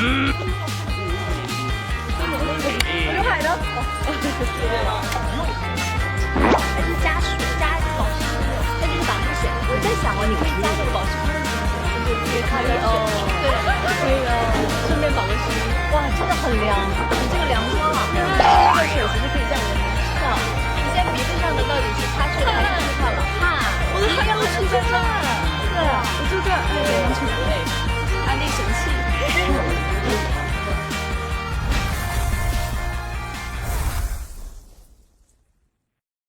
刘海都。还是加水加保湿的，就是保湿水。我在想哦，你可加这个保湿的，就是因为它哦，对，可以，顺便保湿。哇，真的很凉，你这个凉风啊，这个水其实可以在你的。你现在鼻子上的到底是擦去了还是擦了？汗，我的汗要出去。